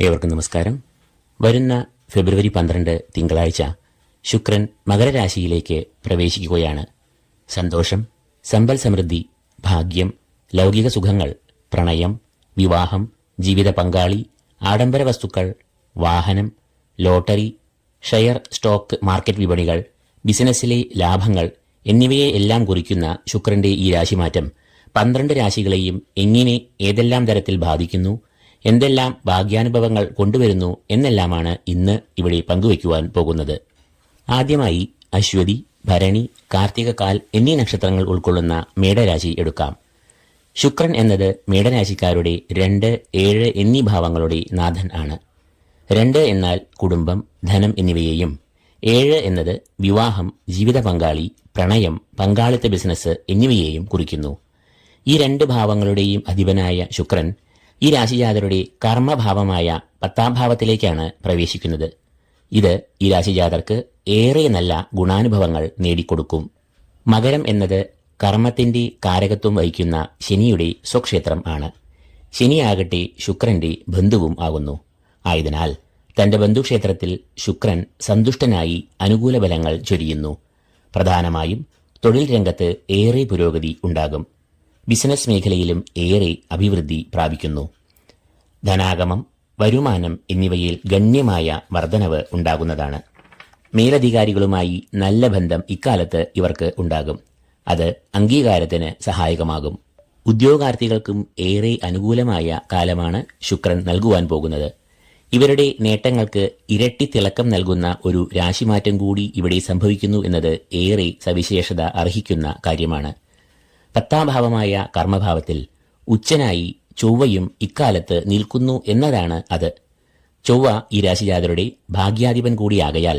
ഏവർക്കും നമസ്കാരം. വരുന്ന ഫെബ്രുവരി പന്ത്രണ്ട് തിങ്കളാഴ്ച ശുക്രൻ മകരരാശിയിലേക്ക് പ്രവേശിക്കുകയാണ്. സന്തോഷം സമ്പൽ സമൃദ്ധി ഭാഗ്യം ലൗകിക സുഖങ്ങൾ പ്രണയം വിവാഹം ജീവിത പങ്കാളി ആഡംബര വസ്തുക്കൾ വാഹനം ലോട്ടറി ഷെയർ സ്റ്റോക്ക് മാർക്കറ്റ് വിപണികൾ ബിസിനസ്സിലെ ലാഭങ്ങൾ എന്നിവയെ എല്ലാം കുറിക്കുന്ന ശുക്രന്റെ ഈ രാശിമാറ്റം പന്ത്രണ്ട് രാശികളെയും എങ്ങനെ ഏതെല്ലാം തരത്തിൽ ബാധിക്കുന്നു എന്തെല്ലാം ഭാഗ്യാനുഭവങ്ങൾ കൊണ്ടുവരുന്നു എന്നെല്ലാമാണ് ഇന്ന് ഇവിടെ പങ്കുവയ്ക്കുവാൻ പോകുന്നത്. ആദ്യമായി അശ്വതി ഭരണി കാർത്തികകാൽ എന്നീ നക്ഷത്രങ്ങൾ ഉൾക്കൊള്ളുന്ന മേടരാശി എടുക്കാം. ശുക്രൻ എന്നത് മേടരാശിക്കാരുടെ രണ്ട് ഏഴ് എന്നീ ഭാവങ്ങളുടെ നാഥൻ ആണ്. രണ്ട് എന്നാൽ കുടുംബം ധനം എന്നിവയെയും ഏഴ് എന്നത് വിവാഹം ജീവിത പങ്കാളി പ്രണയം പങ്കാളിത്ത ബിസിനസ് എന്നിവയെയും കുറിക്കുന്നു. ഈ രണ്ട് ഭാവങ്ങളുടെയും അധിപനായ ശുക്രൻ ഈ രാശിജാതരുടെ കർമ്മഭാവമായ പത്താം ഭാവത്തിലേക്കാണ് പ്രവേശിക്കുന്നത്. ഇത് ഈ രാശിജാതർക്ക് ഏറെ നല്ല ഗുണാനുഭവങ്ങൾ നേടിക്കൊടുക്കും. മകരം എന്നത് കർമ്മത്തിന്റെ കാരകത്വം വഹിക്കുന്ന ശനിയുടെ സ്വക്ഷേത്രം ആണ്. ശനിയാകട്ടെ ശുക്രന്റെ ബന്ധുവും ആകുന്നു. ആയതിനാൽ തന്റെ ബന്ധുക്ഷേത്രത്തിൽ ശുക്രൻ സന്തുഷ്ടനായി അനുകൂല ബലങ്ങൾ ചൊരിയുന്നു. പ്രധാനമായും തൊഴിൽ രംഗത്ത് ഏറെ പുരോഗതി ഉണ്ടാകും. ബിസിനസ് മേഖലയിലും ഏറെ അഭിവൃദ്ധി പ്രാപിക്കുന്നു. ധനാഗമം വരുമാനം എന്നിവയിൽ ഗണ്യമായ വർധനവ് ഉണ്ടാകുന്നതാണ്. മേലധികാരികളുമായി നല്ല ബന്ധം ഇക്കാലത്ത് ഇവർക്ക് ഉണ്ടാകും. അത് അംഗീകാരത്തിന് സഹായകമാകും. ഉദ്യോഗാർത്ഥികൾക്കും ഏറെ അനുകൂലമായ കാലമാണ് ശുക്രൻ നൽകുവാൻ പോകുന്നത്. ഇവരുടെ നേട്ടങ്ങൾക്ക് ഇരട്ടി തിളക്കം നൽകുന്ന ഒരു രാശിമാറ്റം കൂടി ഇവിടെ സംഭവിക്കുന്നു എന്നത് ഏറെ സവിശേഷത അർഹിക്കുന്ന കാര്യമാണ്. പത്താം ഭാവമായ കർമ്മഭാവത്തിൽ ഉച്ചനായി ചൊവ്വയും ഇക്കാലത്ത് നിൽക്കുന്നു എന്നതാണ് അത്. ചൊവ്വ ഈ രാശിജാതരുടെ ഭാഗ്യാധിപൻ കൂടിയാകയാൽ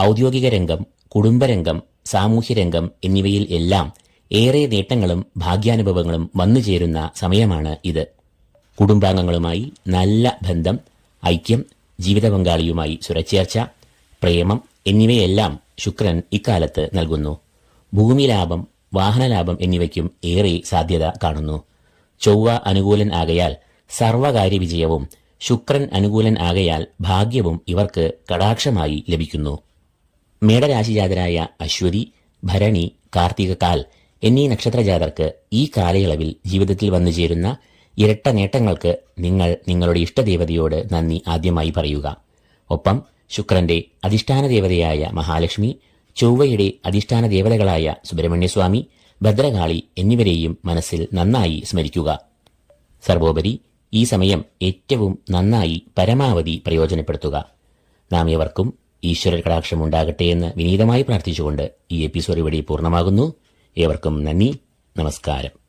ഔദ്യോഗിക രംഗം കുടുംബരംഗം സാമൂഹ്യരംഗം എന്നിവയിൽ എല്ലാം ഏറെ നേട്ടങ്ങളും ഭാഗ്യാനുഭവങ്ങളും വന്നു ചേരുന്ന സമയമാണ് ഇത്. കുടുംബാംഗങ്ങളുമായി നല്ല ബന്ധം ഐക്യം ജീവിത പങ്കാളിയുമായി സുരച്ചേർച്ച പ്രേമം എന്നിവയെല്ലാം ശുക്രൻ ഇക്കാലത്ത് നൽകുന്നു. ഭൂമി ലാഭം വാഹനലാഭം എന്നിവയ്ക്കും ഏറെ സാധ്യത കാണുന്നു. ചൊവ്വ അനുകൂലൻ ആകയാൽ സർവകാര്യ വിജയവും ശുക്രൻ അനുകൂലൻ ആകയാൽ ഭാഗ്യവും ഇവർക്ക് കടാക്ഷമായി ലഭിക്കുന്നു. മേടരാശിജാതരായ അശ്വതി ഭരണി കാർത്തികകാൽ എന്നീ നക്ഷത്രജാതർക്ക് ഈ കാലയളവിൽ ജീവിതത്തിൽ വന്നു ചേരുന്ന ഇരട്ട നേട്ടങ്ങൾക്ക് നിങ്ങൾ നിങ്ങളുടെ ഇഷ്ടദേവതയോട് നന്ദി ആദ്യമായി പറയുക. ഒപ്പം ശുക്രന്റെ അധിഷ്ഠാന ദേവതയായ മഹാലക്ഷ്മി ചൊവ്വയുടെ അധിഷ്ഠാന ദേവതകളായ സുബ്രഹ്മണ്യസ്വാമി ഭദ്രകാളി എന്നിവരെയും മനസ്സിൽ നന്നായി സ്മരിക്കുക. സർവോപരി ഈ സമയം ഏറ്റവും നന്നായി പരമാവധി പ്രയോജനപ്പെടുത്തുക. നാം ഏവർക്കും ഈശ്വര കടാക്ഷം ഉണ്ടാകട്ടെ എന്ന് വിനീതമായി പ്രാർത്ഥിച്ചുകൊണ്ട് ഈ എപ്പിസോഡ് ഇവിടെ പൂർണമാകുന്നു. ഏവർക്കും നന്ദി നമസ്കാരം.